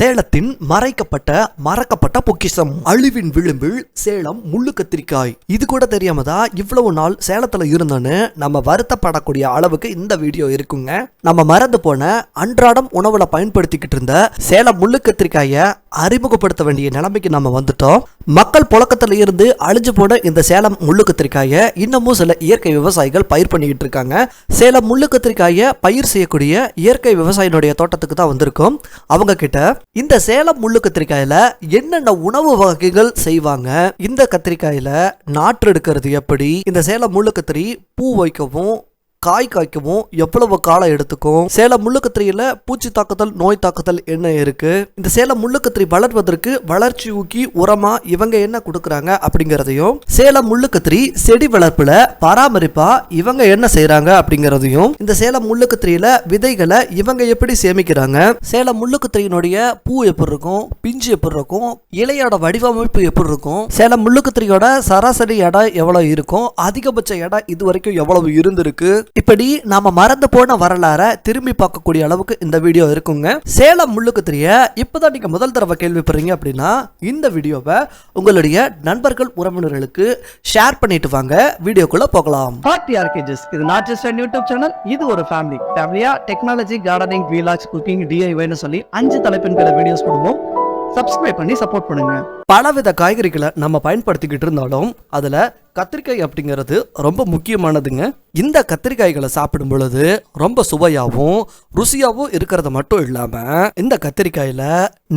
சேலத்தின் மறைக்கப்பட்ட மறக்கப்பட்ட பொக்கிஷம். அழிவின் விளிம்பில் சேலம் முள்ளு கத்திரிக்காய். இது கூட தெரியாம தான் இவ்வளவு நாள் சேலத்துல இருந்தோன்னு நம்ம வருத்தப்படக்கூடிய அளவுக்கு இந்த வீடியோ இருக்குங்க. நம்ம மறந்து போன அன்றாடம் உணவுல பயன்படுத்திக்கிட்டு இருந்த சேலம் முள்ளு கத்திரிக்காயை அறிமுகப்படுத்த வேண்டிய நிலைமைக்கு நம்ம வந்துட்டோம். மக்கள் புழக்கத்துல இருந்து அழிஞ்சு போன இந்த சேலம் முள்ளு கத்திரிக்காயை இன்னமும் சில இயற்கை விவசாயிகள் பயிர் பண்ணிக்கிட்டு இருக்காங்க. சேலம் முள்ளு கத்திரிக்காயை பயிர் செய்யக்கூடிய இயற்கை விவசாயினுடைய தோட்டத்துக்கு தான் வந்திருக்கும். அவங்க கிட்ட இந்த சேலம் முள்ளு கத்திரிக்காயில என்னென்ன உணவு வகைகள் செய்வாங்க? இந்த கத்திரிக்காயில நாற்று எடுக்கிறது எப்படி? இந்த சேலம் முள்ளு கத்திரி பூ வைக்கவும் காய் காய்க்கவும் எவ்வளவு காலம் எடுத்துக்கும்? சேலம் முள்ளுக்கத்திரியில பூச்சி தாக்குதல் நோய் தாக்குதல் என்ன இருக்கு? இந்த சேலம் முள்ளுக்கத்திரி வளர்வதற்கு வளர்ச்சி ஊக்கி உரமா இவங்க என்ன கொடுக்கறாங்க அப்படிங்கறதையும் சேலம் முள்ளுக்கத்திரி செடி வளர்ப்புல பராமரிப்பா இவங்க என்ன செய்யறாங்க அப்படிங்கறதையும் இந்த சேலம் முள்ளுக்கத்திரியில விதைகளை இவங்க எப்படி சேமிக்கிறாங்க? சேலம் முள்ளுக்கத்திரியினுடைய பூ எப்படி இருக்கும்? பிஞ்சு எப்படி இருக்கும்? இலையோட வடிவமைப்பு எப்படி இருக்கும்? சேலம் முள்ளுக்கத்திரியோட சராசரி எடை எவ்வளவு இருக்கும்? அதிகபட்ச எடை இது வரைக்கும் எவ்வளவு இருந்திருக்கு? இப்படி நாம மறந்து போன வரலாற திரும்பி பார்க்கக்கூடிய அளவுக்கு இந்த வீடியோ இருக்குங்க. சேலம் முள்ளுக்கு தெரிய இப்பதான் நீங்க முதல் தடவை கேள்விப்படுறீங்க அப்படின்னா இந்த வீடியோவை உங்களுடைய நண்பர்கள் உறவினர்களுக்கு ஷேர் பண்ணிட்டு வாங்க. வீடியோக்குள்ள போகலாம். இது not just an YouTube channel. இது ஒரு ஃபேமிலி ஃபேமிலியா டெக்னாலஜி கார்டனிங் வீலாஜ் குக்கிங் டிஐஒய்னு சொல்லி அஞ்சு தலைப்பின் கீழ வீடியோஸ் போடுவோம். சப்ஸ்கிரைப் பண்ணி சப்போர்ட் பண்ணுங்க. பலவித காய்கறிகளை நம்ம பயன்படுத்திக்கிட்டு இருந்தாலும் அதில் கத்திரிக்காய் அப்படிங்கிறது ரொம்ப முக்கியமானதுங்க. இந்த கத்திரிக்காய்களை சாப்பிடும் பொழுது ரொம்ப சுவையாகவும் ருசியாகவும் இருக்கிறது மட்டும் இல்லாமல் இந்த கத்திரிக்காயில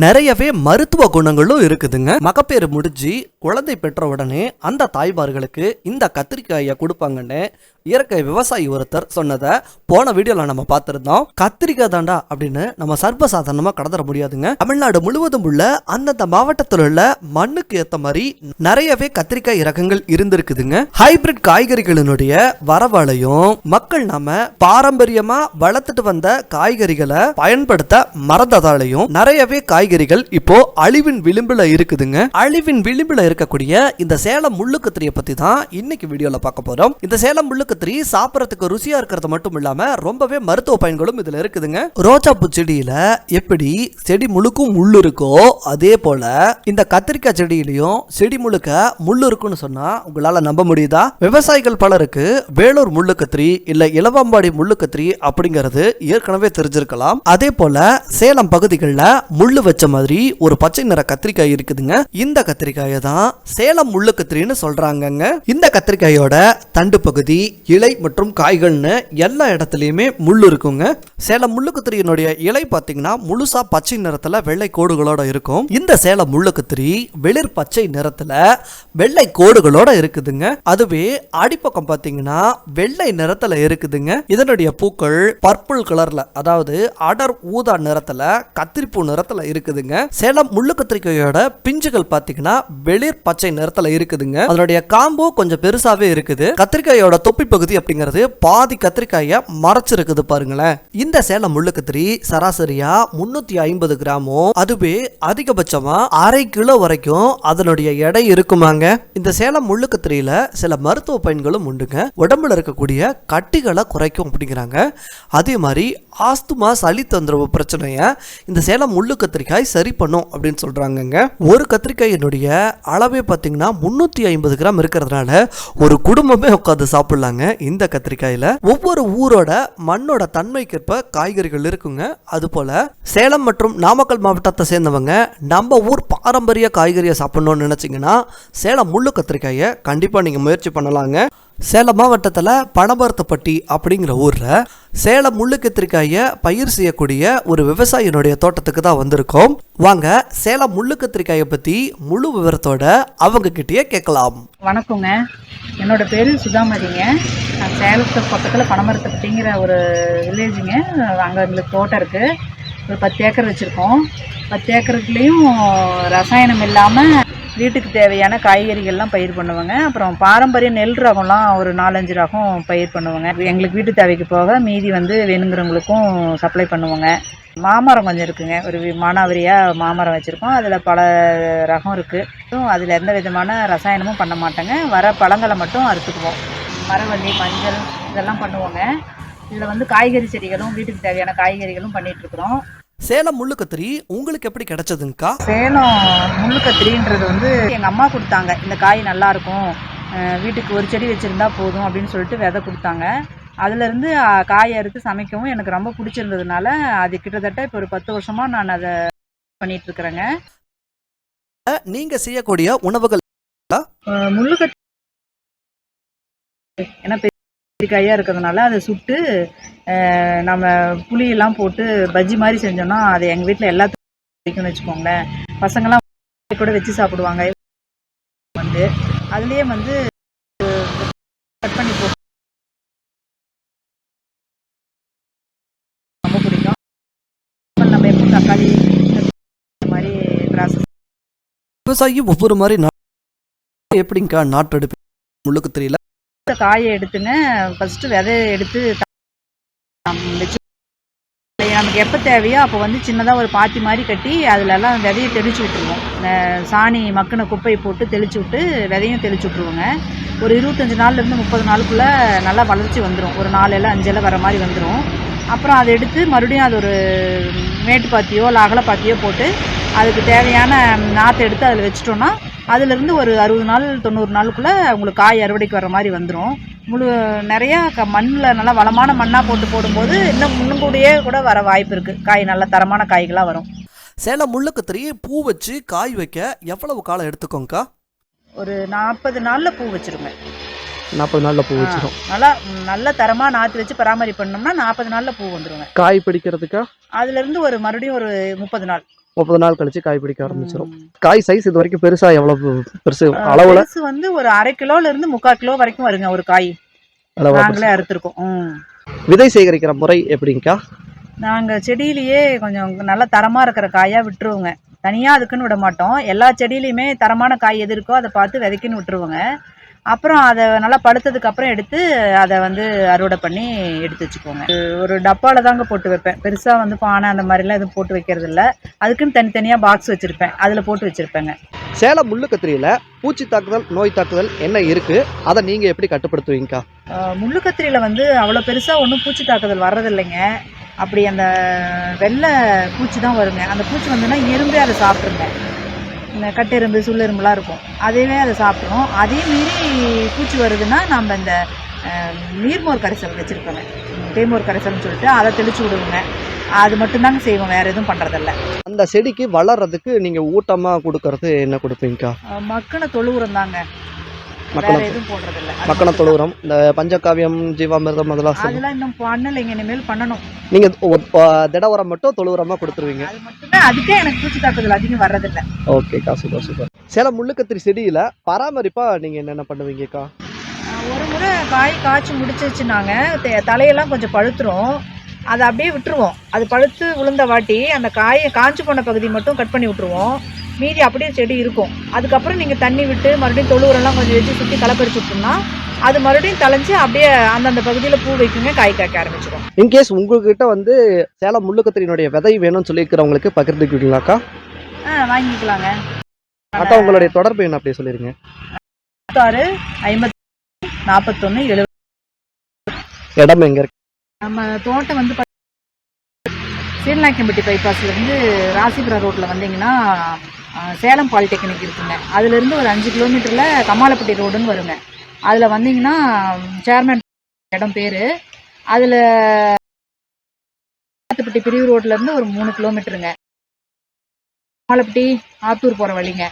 நிறையவே மருத்துவ குணங்களும் இருக்குதுங்க. மகப்பேறு முடிஞ்சு குழந்தை பெற்ற உடனே அந்த தாய்மார்களுக்கு இந்த கத்திரிக்காயை கொடுப்பாங்கன்னு இயற்கை விவசாயி ஒருத்தர் சொன்னதை போன வீடியோவில் நம்ம பார்த்துருந்தோம். கத்திரிக்காய் தாண்டா அப்படின்னு நம்ம சர்வசாதாரணமாக கடந்துட முடியாதுங்க. தமிழ்நாடு முழுவதும் உள்ள அந்தந்த மாவட்டத்தில் உள்ள மண்ணுக்கு ஏத்த மாதிரி நிறையவே கத்திரிக்காய் ரகங்கள் இருந்திருக்குதுங்க. ஹைபிரிட் காய்கறிகளினுடைய வரவாலையும் மக்கள் நாம பாரம்பரியமா வளர்த்துட்டு வந்த காய்கறிகளை பயன்படுத்த மறந்ததாலையும் நிறையவே காய்கறிகள் இப்போ அழிவின் விளிம்புல இருக்குதுங்க. அழிவின் விளிம்புல இருக்கக்கூடிய இந்த சேலம் முள்ளுக்கத்திரியை பத்தி தான் இன்னைக்கு வீடியோல பார்க்க போறோம். இந்த சேலம் முள்ளுக்கத்திரி சாப்பிடறதுக்கு ருசியா இருக்கிறது மட்டும் இல்லாம ரொம்பவே மருத்துவ பயன்களும் இதுல இருக்குதுங்க. ரோஜாப்பூ செடியில எப்படி செடி முழுக்கும் முள்ளு இருக்கோ அதே போல இந்த கத்திரி கத்திரிக்காய் செடியிலையும் செடி முழுக்க முள் இருக்குன்னு சொன்னா உங்களால நம்ப முடியுதா? விவசாயிகள் பலருக்கு வேலூர் முள்ளுக்கத்திரி இல்ல இளவம்பாடி முள்ளுக்கத்திரி அப்படிங்கிறது ஏற்கனவே தெரிஞ்சிருக்கலாம். அதே போல சேலம் பகுதிகளில் முள்ளு வச்ச மாதிரி ஒரு பச்சை நிற கத்திரிக்காய் இருக்குதுங்க. இந்த கத்திரிக்காயை தான் சேலம் முள்ளுக்கத்திரின்னு சொல்றாங்கங்க. இந்த கத்திரிக்காயோட தண்டு பகுதி இலை மற்றும் காய்கள்னு எல்லா இடத்துலயுமே முள்ளு இருக்குங்க. சேலம் முள்ளுக்கத்திரியினுடைய இலை பார்த்தீங்கன்னா முழுசா பச்சை நிறத்துல வெள்ளை கோடுகளோட இருக்கும். இந்த சேலம் முள்ளுக்கத்திரி வெளிர் பச்சை நிறத்துல வெள்ளை கோடுகளோட இருக்குதுங்க. அதுவே அடிப்பக்கம் பார்த்தீங்கன்னா வெள்ளை நிறத்துல இருக்குதுங்க. இதனுடைய பூக்கள் பர்பிள் கலர்ல அதாவது அடர் ஊதா நிறத்துல கத்திரிப்பூ நிறத்துல இருக்குதுங்க. சேலம் முள்ளு கத்திரிக்காயோட பிஞ்சுகள் பார்த்தீங்கன்னா வெளிர் பச்சை நிறத்துல இருக்குதுங்க. அதனுடைய காம்போ கொஞ்சம் பெருசாவே இருக்குது. கத்திரிக்காயோட தொப்பி பகுதி அப்படிங்கிறது பாதி கத்திரிக்காயை மறைச்சிருக்குது பாருங்களேன். இந்த சேலம் முள்ளு கத்திரி சராசரியா முன்னூத்தி ஐம்பது கிராமும் அதுவே அதிகபட்சமா அரை கிலோ வரைக்கும் அதனுடைய எடை இருக்குமாங்க? இந்த சேலம் முள்ளு கத்திரியில சில மருத்துவ பயன்களும் உண்டுங்க. உடம்புல இருக்கக்கூடிய கட்டிகளை குறைக்கும் அப்படிங்கிறாங்க. அதே மாதிரி ஆஸ்துமா சளி தொந்தரவு பிரச்சனையை இந்த சேலம் முள்ளு கத்திரிக்காய் சரி பண்ணும் அப்படின்னு சொல்றாங்கங்க. ஒரு கத்திரிக்காயினுடைய அளவே பார்த்தீங்கன்னா முன்னூத்தி ஐம்பது கிராம் இருக்கிறதுனால ஒரு குடும்பமே உட்காந்து சாப்பிடலாங்க இந்த கத்திரிக்காயில. ஒவ்வொரு ஊரோட மண்ணோட தன்மைக்கேற்ப காய்கறிகள் இருக்குங்க. அது போல சேலம் மற்றும் நாமக்கல் மாவட்டத்தை சேர்ந்தவங்க நம்ம ஊர் பாரம்பரிய காய்கறியை சாப்பிட்ணுன்னு நினச்சிங்கன்னா சேலம் முள்ளு கத்திரிக்காயை கண்டிப்பாக நீங்கள் முயற்சி பண்ணலாங்க. சேலம் மாவட்டத்தில் பணபரத்தப்பட்டி அப்படிங்கிற ஊரில் சேலம் முள்ளு கத்திரிக்காயை பயிர் செய்யக்கூடிய ஒரு விவசாயினுடைய தோட்டத்துக்கு தான் வந்திருக்கோம். வாங்க சேலம் முள்ளு கத்திரிக்காயை பற்றி முழு விவரத்தோட அவங்க கிட்டேயே கேட்கலாம். வணக்கங்க. என்னோட பேர் சுதாமதிங்க. நான் சேலத்து பக்கத்தில் பணமரத்தப்பட்டிங்கிற ஒரு வில்லேஜுங்க அங்கே எங்களுக்கு தோட்டம் இருக்குது ஒரு பத்து ஏக்கர் வச்சுருக்கோம். பத்து ஏக்கருக்குலேயும் ரசாயனம் இல்லாமல் வீட்டுக்கு தேவையான காய்கறிகள்லாம் பயிர் பண்ணுவோங்க. அப்புறம் பாரம்பரிய நெல் ரகம்லாம் ஒரு நாலஞ்சு ரகம் பயிர் பண்ணுவோங்க. எங்களுக்கு வீட்டு தேவைக்கு போக மீதி வந்து வேணுங்கிறவங்களுக்கும் சப்ளை பண்ணுவோங்க. மாமரம் கொஞ்சம் இருக்குங்க. ஒரு வி- மானாவரியாக மாமரம் வச்சுருக்கோம். அதில் பல ரகம் இருக்குது அதில் எந்த விதமான ரசாயனமும் பண்ண மாட்டோங்க. வர பழங்களை மட்டும் அறுத்துக்குவோம். மரவள்ளி மஞ்சள் இதெல்லாம் பண்ணுவோங்க. இதில் வந்து காய்கறி செடிகளும் வீட்டுக்கு தேவையான காய்கறிகளும் பண்ணிகிட்ருக்குறோம் சேலம் முள்ளு கத்திரி உங்களுக்கு எப்படி கிடைச்சதுங்கக்கா சேலம் முள்ளு கத்திரின்றது வந்து எங்கள் அம்மா கொடுத்தாங்க. இந்த காய் நல்லா இருக்கும் வீட்டுக்கு ஒரு செடி வச்சுருந்தா போதும் அப்படின்னு சொல்லிட்டு விதை கொடுத்தாங்க. அதுலேருந்து காயை அறுத்து சமைக்கவும் எனக்கு ரொம்ப பிடிச்சிருந்ததுனால அது கிட்டத்தட்ட இப்போ ஒரு பத்து வருஷமாக நான் அதை பண்ணிட்டு இருக்கிறேங்க நீங்க செய்யக்கூடிய உணவுகள் முள்ளு கத்திரி ஏன்னா பெரிய காயாக இருக்கிறதுனால அதை சுட்டு நம்ம புளியெல்லாம் போட்டு பஜ்ஜி மாதிரி செஞ்சோம்னா அது எங்கள் வீட்டில் எல்லாத்துக்கும் பிடிக்கும்னு வச்சுக்கோங்களேன். பசங்களாம் கூட வச்சு சாப்பிடுவாங்க. வந்து அதுலேயே வந்து கட் பண்ணி போட்டு ரொம்ப பிடிக்கும். நம்ம எப்படி தக்காளி இந்த மாதிரி ப்ராசஸ் விவசாயி ஒவ்வொரு மாதிரி நா- எப்படிங்கக்கா நாட்டு எடுப்பு முழுக்க தெரியல. காயை எடுத்துங்க ஃபஸ்ட்டு விதைய எடுத்து வச்சு நமக்கு எப்போ தேவையோ அப்போ வந்து சின்னதாக ஒரு பாத்தி மாதிரி கட்டி அதிலெல்லாம் விதையை தெளிச்சு விட்ருவோம் சாணி மக்கின குப்பையை போட்டு தெளிச்சு விட்டு விதையும் தெளிச்சு விட்ருவோங்க ஒரு இருபத்தஞ்சி நாள்லேருந்து முப்பது நாளுக்குள்ளே நல்லா வளர்ச்சி வந்துடும் ஒரு நாலு அஞ்சில் வர மாதிரி வந்துடும் அப்புறம் அதை எடுத்து மறுபடியும் அது ஒரு மேட்டு பாத்தியோ இல்லை அகல பாத்தியோ போட்டு அதுக்கு தேவையான நாற்று எடுத்து அதில் வச்சிட்டோன்னா அதுலேருந்து ஒரு அறுபது நாள் தொண்ணூறு நாளுக்குள்ளே உங்களுக்கு காய் அறுவடைக்கு வர மாதிரி வந்துடும் முழு நிறையா க மண்ணில் நல்லா வளமான மண்ணாக போட்டு போடும்போது இன்னும் முன்னும் கூடயே கூட வர வாய்ப்பு இருக்குது காய் நல்ல தரமான காய்களாக வரும். சேலம் முள்ளு கத்திரி பூ வச்சு காய் வைக்க எவ்வளவு காலம் எடுத்துக்கோங்கக்கா ஒரு நாற்பது நாளில் பூ வச்சிருங்க. நாற்பது நாளில் பூ வச்சிடும் நல்லா நல்ல தரமாக நாற்று வச்சு பராமரிப்பு பண்ணோம்னா நாற்பது நாளில் பூ வந்துருங்க. காய் பிடிக்கிறதுக்கா? அதுலேருந்து ஒரு மறுபடியும் ஒரு முப்பது நாள். முப்பது நாள் கழிச்சு காய் பிடிக்க ஆரம்பிச்சிடும். காய் சைஸ் இது வரைக்கும் பெருசா எவ்வளவு பெருசு? அளவுல? வந்து ஒரு அரை கிலோல இருந்து முக்கால் கிலோ வரைக்கும் வருங்க ஒரு காய். நாங்களே அறுத்துருக்கோம். விதை சேகரிக்கிற முறை எப்படிங்கக்கா நாங்கள் செடியிலேயே கொஞ்சம் நல்ல தரமாக இருக்கிற காயாக விட்டுருவோங்க. தனியாக அதுக்குன்னு விட மாட்டோம். எல்லா செடியிலையுமே தரமான காய் எது இருக்கோ அதை பார்த்து விதைக்குன்னு விட்டுருவோங்க. அப்புறம் அதை நல்லா பழுத்ததுக்கு அப்புறம் எடுத்து அதை வந்து அறுவடை பண்ணி எடுத்து வச்சுக்குவோங்க ஒரு டப்பாவில் தாங்க போட்டு வைப்பேன். பெருசாக வந்து பானை அந்த மாதிரிலாம் எதுவும் போட்டு வைக்கிறது இல்ல அதுக்குன்னு தனித்தனியாக பாக்ஸ் வச்சுருப்பேன். அதில் போட்டு வச்சுருப்பேங்க. சேலம் முள்ளு கத்திரியில பூச்சி தாக்குதல் நோய் தாக்குதல் என்ன இருக்கு? அதை நீங்க எப்படி கட்டுப்படுத்துவீங்கக்கா? முள்ளு கத்திரியில் வந்து அவ்வளோ பெருசாக ஒன்றும் பூச்சி தாக்குதல் வர்றதில்லைங்க. அப்படி அந்த வெள்ளை பூச்சி தான் வருங்க. அந்த பூச்சி வந்துன்னா எறும்பே அதை சாப்பிட்ருங்க. இந்த கட்டெரும்பு சுள்ளெரும்புலாம் இருக்கும். அதுவே அதை சாப்பிட்ரும் அதே மீறி பூச்சி வருதுன்னா நம்ம இந்த நீர்மோர் கரைசல் வச்சுருப்போங்க தேமோர் கரைசல்னு சொல்லிட்டு அதை தெளிச்சு விடுவோங்க. அது மட்டும்தாங்க செய்வோம். வேறு எதுவும் பண்ணுறதில்ல அந்த செடிக்கு வளர்றதுக்கு நீங்க ஊட்டமா கொடுக்கறது என்ன கொடுப்பீங்கக்கா? மக்கின தொழு உரம் தாங்க வேற மக்கின எதுவும் போடுறதில்ல. அது மக்கின மட்டும்தான். தொழு உரம் இந்த பஞ்சகாவியம் ஜீவாமிர்தம் அதெல்லாம் அதெல்லாம் இன்னும் பண்ணலைங்க இனிமேல் பண்ணணும். நீங்க ஒ- ப- திட உரம் மட்டும் தொழு உரமா கொடுத்துருவீங்க அதுக்கே எனக்கு பூச்சி தாக்குதல் அதிகம் வர்றதில்ல. ஓகேக்கா சூப்பர் சூப்பர். சேலம் முள்ளு கத்திரி செடியில பராமரிப்பா நீங்க என்னென்ன பண்ணுவீங்கக்கா ஒரு முறை காய் காய்ச்சி முடிச்சிச்சுனாங்க தே- தலையெல்லாம் கொஞ்சம் பழுத்துரும். அதை அப்படியே விட்டுருவோம். அது பழுத்து விழுந்த வாட்டி அந்த காயை காஞ்சு போன பகுதி மட்டும் கட் பண்ணி விட்டுருவோம். மீதி அப்படியே செடி இருக்கும். அதுக்கப்புறம் நீங்கள் தண்ணி விட்டு மறுபடியும் தொழு உரம்லாம் கொஞ்சம் வச்சு சுற்றி களைப்பறிச்சு விட்டோம்னா அது மறுபடியும் தலைஞ்சு அப்படியே அந்தந்த பகுதியில் பூ வைக்குங்க காய் காய்க்க ஆரம்பிச்சிடும் இன்கேஸ் உங்ககிட்ட வந்து சேலம் முள்ளு கத்திரியினுடைய விதை வேணும்னு சொல்லியிருக்கிறவங்களுக்கு பகிர்ந்துக்குவீங்களாக்கா ஆ வாங்கிக்கலாங்க. அக்கா உங்களுடைய தொடர்பு என்ன அப்படியே சொல்லிருங்க. முப்பத்தாறு ஐம்பத்தி நாற்பத்தொன்று எழுபது இடம் எங்க இருக்கு? நம்ம தோட்டம் வந்து சீர்நாயக்கம்பட்டி பைபாஸ்லேருந்து ராசிபுரம் ரோட்டில் வந்தீங்கன்னா சேலம் பாலிடெக்னிக் இருக்குங்க. அதுலேருந்து ஒரு அஞ்சு கிலோமீட்டரில் கமாலப்பட்டி ரோடுன்னு வருங்க. அதில் வந்தீங்கன்னா சேர்மேன் இடம் பேர். அதில் சாத்துப்பட்டி பிரிவு ரோட்லேருந்து ஒரு மூணு கிலோமீட்டருங்க. மாலப்பட்டி ஆத்தூர் போகிற வழிங்க.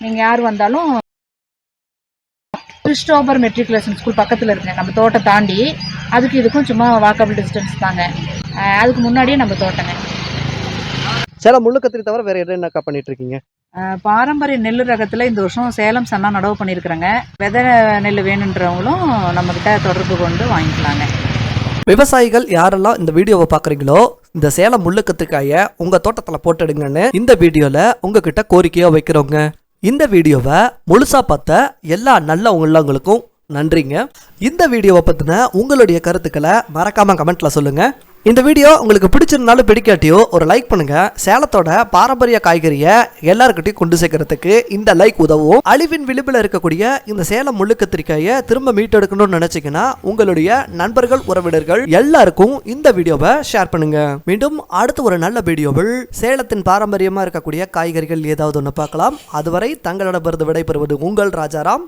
நீங்கள் யார் வந்தாலும் கிறிஸ்டோபர் மெட்ரிகுலேஷன் ஸ்கூல் பக்கத்தில் இருக்குங்க. நம்ம தோட்டம் தாண்டி. அதுக்கு இதுக்கும் சும்மா வாக்கபிள் டிஸ்டன்ஸ் தாங்க. அதுக்கு முன்னாடியே நம்ம தோட்டங்க. சில முள்ளு கத்திரி தவிர வேறு என்னக்கா பண்ணிட்டு இருக்கீங்க? பாரம்பரிய நெல் ரகத்தில் இந்த வருஷம் சேலம் சன்னா நடவு பண்ணியிருக்கிறேங்க. விதை நெல் வேணுன்றவங்களும் நம்மக்கிட்ட தொடர்பு கொண்டு வாங்கிக்கலாங்க. விவசாயிகள் யாரெல்லாம் இந்த வீடியோவை பார்க்குறீங்களோ இந்த சேலம் முள்ளுக்கத்துக்காய உங்கள் தோட்டத்தில் போட்டுடுங்கன்னு இந்த வீடியோவில் உங்ககிட்ட கோரிக்கையாக வைக்கிறோங்க. இந்த வீடியோவை முழுசாக பார்த்த எல்லா நல்ல உள்ளவங்களுக்கும் நன்றிங்க. இந்த வீடியோவை பற்றின உங்களுடைய கருத்துக்களை மறக்காமல் கமெண்ட்டில் சொல்லுங்கள் இந்த வீடியோ உங்களுக்கு பிடிச்சிருந்தாலும் பிடிக்காட்டியோ ஒரு லைக் பண்ணுங்க. சேலத்தோட பாரம்பரிய காய்கறியை எல்லாருக்கிட்டையும் கொண்டு சேர்க்கறதுக்கு இந்த லைக் உதவும். அழிவின் விளிம்பில் இருக்கக்கூடிய இந்த சேலம் முள்ளு கத்திரிக்காயை திரும்ப மீட்டெடுக்கணும்னு நினைச்சீங்கன்னா உங்களுடைய நண்பர்கள் உறவினர்கள் எல்லாருக்கும் இந்த வீடியோவை ஷேர் பண்ணுங்க. மீண்டும் அடுத்து ஒரு நல்ல வீடியோவில் சேலத்தின் பாரம்பரியமாக இருக்கக்கூடிய காய்கறிகள் ஏதாவது ஒன்று பார்க்கலாம். அதுவரை தங்களிடமிருந்து விடைபெறுவது உங்கள் ராஜாராம்.